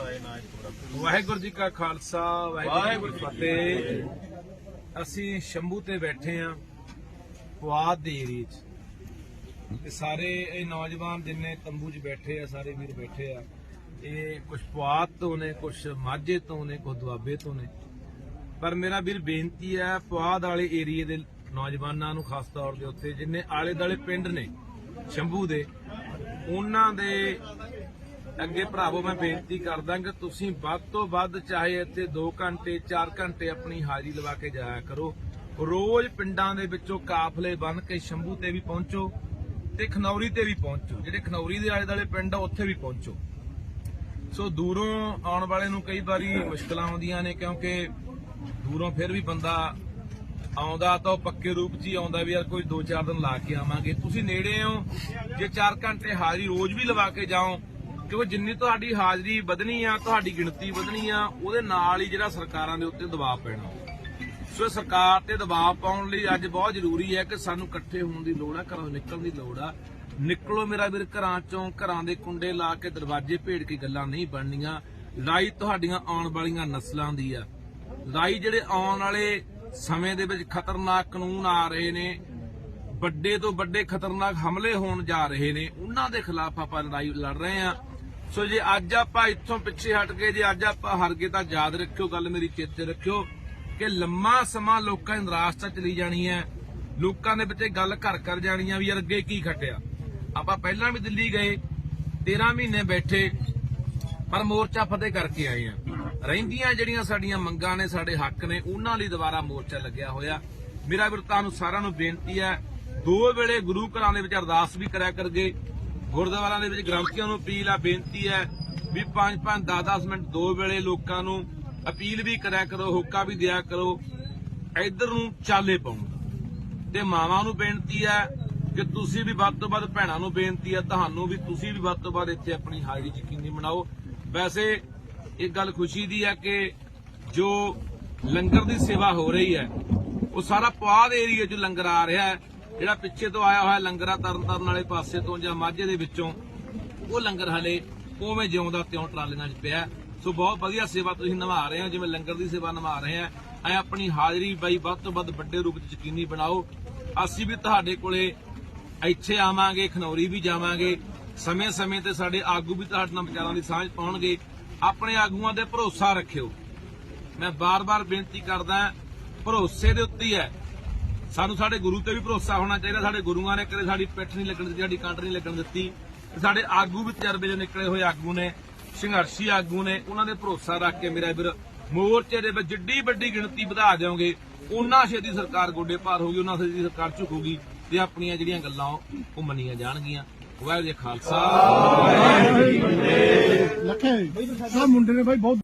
ਤਾਏ ਵਾਹਿਗੁਰੂ ਜੀ ਕਾ ਖਾਲਸਾ, ਵਾਹਿਗੁਰੂ ਜੀ ਕੀ ਫਤਿਹ। ਅਸੀਂ ਸ਼ੰਭੂ ਤੇ ਬੈਠੇ ਆ ਪੁਆਧ ਦੇ ਏਰੀਏ 'ਚ। ਤੇ ਸਾਰੇ ਇਹ ਨੌਜਵਾਨ ਜਿੰਨੇ ਤੰਬੂ 'ਚ ਬੈਠੇ ਆ, ਸਾਰੇ ਵੀਰ ਬੈਠੇ ਆ, ਇਹ ਕੁਝ ਪੁਆਧ ਤੋਂ ਨੇ ਕੁਝ ਮਾਝੇ ਤੋਂ ਨੇ ਕੁਝ ਦੁਆਬੇ ਤੋਂ ਨੇ। ਪਰ ਮੇਰਾ ਵੀਰ ਬੇਨਤੀ ਹੈ, ਪੁਆਧ ਵਾਲੇ ਏਰੀਏ ਦੇ ਨੌਜਵਾਨਾਂ ਨੂੰ ਖਾਸ ਤੌਰ ਦੇ ਉੱਥੇ, ਜਿੰਨੇ ਆਲੇ ਦਾਲੇ ਪਿੰਡ ਨੇ ਸ਼ੰਭੂ ਦੇ, ਉਹਨਾਂ ਦੇ ਅੱਗੇ ਭਰਾਵੋ, ਮੈਂ ਬੇਨਤੀ ਕਰਦਾ ਕਿ ਤੁਸੀਂ ਵੱਧ ਤੋਂ ਵੱਧ ਚਾਹੇ ਇੱਥੇ 2 ਘੰਟੇ 4 ਘੰਟੇ ਆਪਣੀ ਹਾਜ਼ਰੀ ਲਵਾ ਕੇ ਜਾਇਆ ਕਰੋ। ਰੋਜ਼ ਪਿੰਡਾਂ ਦੇ ਵਿੱਚੋਂ ਕਾਫਲੇ ਬਣ ਕੇ ਸ਼ੰਭੂ ਤੇ ਵੀ ਪਹੁੰਚੋ ਤੇ ਖਨੌਰੀ ਤੇ ਵੀ ਪਹੁੰਚੋ। ਜਿਹੜੇ ਖਨੌਰੀ ਦੇ ਆਲੇ ਦਾਲੇ ਪਿੰਡ ਆ, ਉੱਥੇ ਵੀ ਪਹੁੰਚੋ। ਸੋ ਦੂਰੋਂ ਆਉਣ ਵਾਲੇ ਨੂੰ ਕਈ ਵਾਰੀ ਮੁਸ਼ਕਲਾਂ ਆਉਂਦੀਆਂ ਨੇ, ਕਿਉਂਕਿ ਦੂਰੋਂ ਫਿਰ ਵੀ ਬੰਦਾ ਆਉਂਦਾ ਤਾਂ ਉਹ ਪੱਕੇ ਰੂਪ 'ਚ ਹੀ ਆਉਂਦਾ ਵੀ ਯਾਰ ਕੋਈ 2-4 ਦਿਨ ਲਾ ਕੇ ਆਵਾਂਗੇ। ਤੁਸੀਂ ਨੇੜੇ ਹੋ, ਜੇ 4 ਘੰਟੇ ਹਾਜ਼ਰੀ ਰੋਜ਼ ਵੀ ਲਵਾ ਕੇ ਜਾਓ ਕਿਉਂਕਿ ਜਿੰਨੀ ਤੁਹਾਡੀ ਹਾਜ਼ਰੀ ਵਧਣੀ ਆ, ਤੁਹਾਡੀ ਗਿਣਤੀ ਵਧਣੀ ਆ, ਉਹਦੇ ਨਾਲ ਹੀ ਜਿਹੜਾ ਸਰਕਾਰਾਂ ਦੇ ਉੱਤੇ ਦਬਾਅ ਪੈਣਾ। ਸੋ ਸਰਕਾਰ ਤੇ ਦਬਾਅ ਪਾਉਣ ਲਈ ਅੱਜ ਬਹੁਤ ਜ਼ਰੂਰੀ ਹੈ ਕਿ ਸਾਨੂੰ ਇਕੱਠੇ ਹੋਣ ਦੀ ਲੋੜ ਹੈ ਘਰੋਂ ਨਿਕਲਣ ਦੀ ਲੋੜ ਆ। ਨਿਕਲੋ ਮੇਰਾ ਵੀਰ ਘਰਾਂ ਚੋਂ, ਘਰਾਂ ਦੇ ਕੁੰਡੇ ਲਾ ਕੇ ਦਰਵਾਜ਼ੇ ਭੇੜ ਕੇ ਗੱਲਾਂ ਨਹੀਂ ਬਣਨੀਆਂ। ਲੜਾਈ ਤੁਹਾਡੀਆਂ ਆਉਣ ਵਾਲੀਆਂ ਨਸਲਾਂ ਦੀ ਆ। ਲੜਾਈ ਜਿਹੜੇ ਆਉਣ ਵਾਲੇ ਸਮੇਂ ਦੇ ਵਿੱਚ ਖਤਰਨਾਕ ਕਾਨੂੰਨ ਆ ਰਹੇ ਨੇ, ਵੱਡੇ ਤੋਂ ਵੱਡੇ ਖਤਰਨਾਕ ਹਮਲੇ ਹੋਣ ਜਾ ਰਹੇ ਨੇ, ਉਹਨਾਂ ਦੇ ਖਿਲਾਫ ਆਪਾਂ ਲੜਾਈ, ਲੜ ਰਹੇ ਆ ਸੋ ਜੇ, ਅੱਜ ਆਪਾਂ ਇੱਥੋਂ ਪਿੱਛੇ ਹਟ ਕੇ ਜੇ, ਅੱਜ ਆਪਾਂ ਹਾਰ ਗਏ ਤਾਂ ਯਾਦ ਰੱਖਿਓ, ਗੱਲ ਮੇਰੀ ਚੇਤੇ ਰੱਖਿਓ, ਕਿ ਲੰਮਾ ਸਮਾਂ ਲੋਕਾਂ ਦੀ ਨਿਰਾਸ਼ਤਾ ਚਲੀ ਜਾਣੀ ਹੈ। ਲੋਕਾਂ ਦੇ ਵਿੱਚ ਗੱਲ ਘਰ ਕਰ ਜਾਣੀ ਆ ਵੀ ਯਾਰ ਅੱਗੇ ਕੀ ਖਟਿਆ। ਆਪਾਂ ਪਹਿਲਾਂ ਵੀ ਦਿੱਲੀ ਗਏ 13 ਮਹੀਨੇ ਬੈਠੇ, ਪਰ ਮੋਰਚਾ ਫਤਿਹ ਕਰਕੇ ਆਏ ਆ ਰਹਿੰਦੀਆਂ ਜਿਹੜੀਆਂ ਸਾਡੀਆਂ ਮੰਗਾਂ ਨੇ, ਸਾਡੇ ਹੱਕ ਨੇ, ਉਹਨਾਂ ਲਈ ਦੁਬਾਰਾ ਮੋਰਚਾ ਲੱਗਿਆ ਹੋਇਆ। ਮੇਰਾ ਵੀਰ ਤੁਹਾਨੂੰ ਸਾਰਿਆਂ ਨੂੰ ਬੇਨਤੀ ਹੈ, ਦੋ ਵੇਲੇ ਗੁਰੂ ਘਰਾਂ ਦੇ ਵਿੱਚ ਅਰਦਾਸ ਵੀ ਕਰਿਆ ਕਰਗੇ। ਗੁਰਦੁਆਰਿਆਂ ਦੇ ਵਿੱਚ ਗ੍ਰੰਥੀਆਂ ਨੂੰ ਅਪੀਲ ਆ, ਬੇਨਤੀ ਹੈ ਵੀ 5-5 10-10 ਮਿੰਟ ਦੋ ਵੇਲੇ ਲੋਕਾਂ ਨੂੰ ਅਪੀਲ ਵੀ ਕਰਿਆ ਕਰੋ, ਹੁੱਕਾ ਵੀ ਦਿਆ ਕਰੋ, ਇੱਧਰ ਨੂੰ ਚਾਲੇ ਪਾਉਣ ਤੇ ਮਾਵਾਂ ਨੂੰ ਬੇਨਤੀ ਹੈ ਕਿ ਤੁਸੀਂ ਵੀ ਵੱਧ ਤੋਂ ਵੱਧ ਭੈਣਾਂ ਨੂੰ ਬੇਨਤੀ ਹੈ, ਤੁਹਾਨੂੰ ਵੀ, ਤੁਸੀਂ ਵੀ ਵੱਧ ਤੋਂ ਵੱਧ ਇੱਥੇ ਆਪਣੀ ਹਾਜ਼ਰੀ ਯਕੀਨੀ ਬਣਾਓ। ਵੈਸੇ ਇੱਕ ਗੱਲ ਖੁਸ਼ੀ ਦੀ ਹੈ ਕਿ ਜੋ ਲੰਗਰ ਦੀ ਸੇਵਾ ਹੋ ਰਹੀ ਹੈ, ਉਹ ਸਾਰਾ ਪੁਆਧ ਏਰੀਆ 'ਚ ਲੰਗਰ ਆ ਰਿਹਾ ਹੈ। ਜਿਹੜਾ ਪਿੱਛੇ ਤੋਂ ਆਇਆ ਹੋਇਆ ਲੰਗਰ ਆ ਤਰਨ ਤਾਰਨ ਵਾਲੇ ਪਾਸੇ ਤੋਂ ਜਾਂ ਮਾਝੇ ਦੇ ਵਿੱਚੋਂ, ਉਹ ਲੰਗਰ ਹਲੇ ਉਵੇਂ ਜਿਉਂਦਾ ਤਿਉਂ ਟਰਾਲੀਆਂ 'ਚ ਪਿਆ। ਸੋ ਬਹੁਤ ਵਧੀਆ ਸੇਵਾ ਤੁਸੀਂ ਨਿਭਾ ਰਹੇ ਹੋ, ਜਿਵੇਂ ਲੰਗਰ ਦੀ ਸੇਵਾ ਨਿਭਾ ਰਹੇ ਆ। ਐ ਆਪਣੀ ਹਾਜ਼ਰੀ ਬਾਈ ਵੱਧ ਤੋਂ ਵੱਧ ਵੱਡੇ ਰੂਪ 'ਚ ਯਕੀਨੀ ਬਣਾਓ। ਅਸੀਂ ਵੀ ਤੁਹਾਡੇ ਕੋਲੇ ਇੱਥੇ ਆਵਾਂਗੇ, ਖਨੌਰੀ ਵੀ ਜਾਵਾਂਗੇ। ਸਮੇਂ-ਸਮੇਂ ਤੇ ਸਾਡੇ ਆਗੂ ਵੀ ਤੁਹਾਡੇ ਨਾਲ ਵਿਚਾਰਾਂ ਦੀ ਸਾਂਝ ਪਾਉਣਗੇ। ਆਪਣੇ ਆਗੂਆਂ ਤੇ ਭਰੋਸਾ ਰੱਖਿਓ। ਮੈਂ ਬਾਰ-ਬਾਰ ਬੇਨਤੀ ਕਰਦਾ, ਭਰੋਸੇ ਦੇ ਉੱਤੇ ਹੀ ਹੈ। ਸਾਨੂੰ ਸਾਡੇ ਗੁਰੂ ਤੇ ਵੀ ਭਰੋਸਾ ਹੋਣਾ ਚਾਹੀਦਾ। ਸਾਡੇ ਗੁਰੂਆਂ ਨੇ ਕਦੇ ਸਾਡੀ ਪਿੱਠ ਨਹੀਂ ਲੱਗਣ ਦਿੱਤੀ, ਸਾਡੀ ਕੰਟ ਨਹੀਂ ਲੱਗਣ ਦਿੱਤੀ। ਸਾਡੇ ਆਗੂ ਵੀ ਤਜਰਬੇ ਜੋ ਨਿਕਲੇ ਹੋਏ ਆਗੂ ਨੇ, ਸੰਘਰਸ਼ੀ ਆਗੂ ਨੇ, ਉਹਨਾਂ ਦੇ ਭਰੋਸਾ ਰੱਖ ਕੇ ਮੇਰਾ ਵੀਰ ਮੋਰਚੇ ਦੇ ਵਿੱਚ ਜਿੱਡੀ ਵੱਡੀ ਗਿਣਤੀ ਵਧਾ ਦਿਓਗੇ, ਉਹਨਾਂ ਛੇਤੀ ਸਰਕਾਰ ਗੋਡੇ ਭਾਰ ਹੋਊਗੀ, ਉਹਨਾਂ ਛੇਤੀ ਸਰਕਾਰ ਝੁਕੂਗੀ ਤੇ ਆਪਣੀਆਂ ਜਿਹੜੀਆਂ ਗੱਲਾਂ ਉਹ ਮੰਨੀਆਂ ਜਾਣਗੀਆਂ। ਵਾਹਿਗੁਰੂ ਜੀ ਕਾ ਖਾਲਸਾ। ਲੱਖੇ ਆ ਮੁੰਡੇ ਨੇ ਬਾਈ ਬਹੁਤ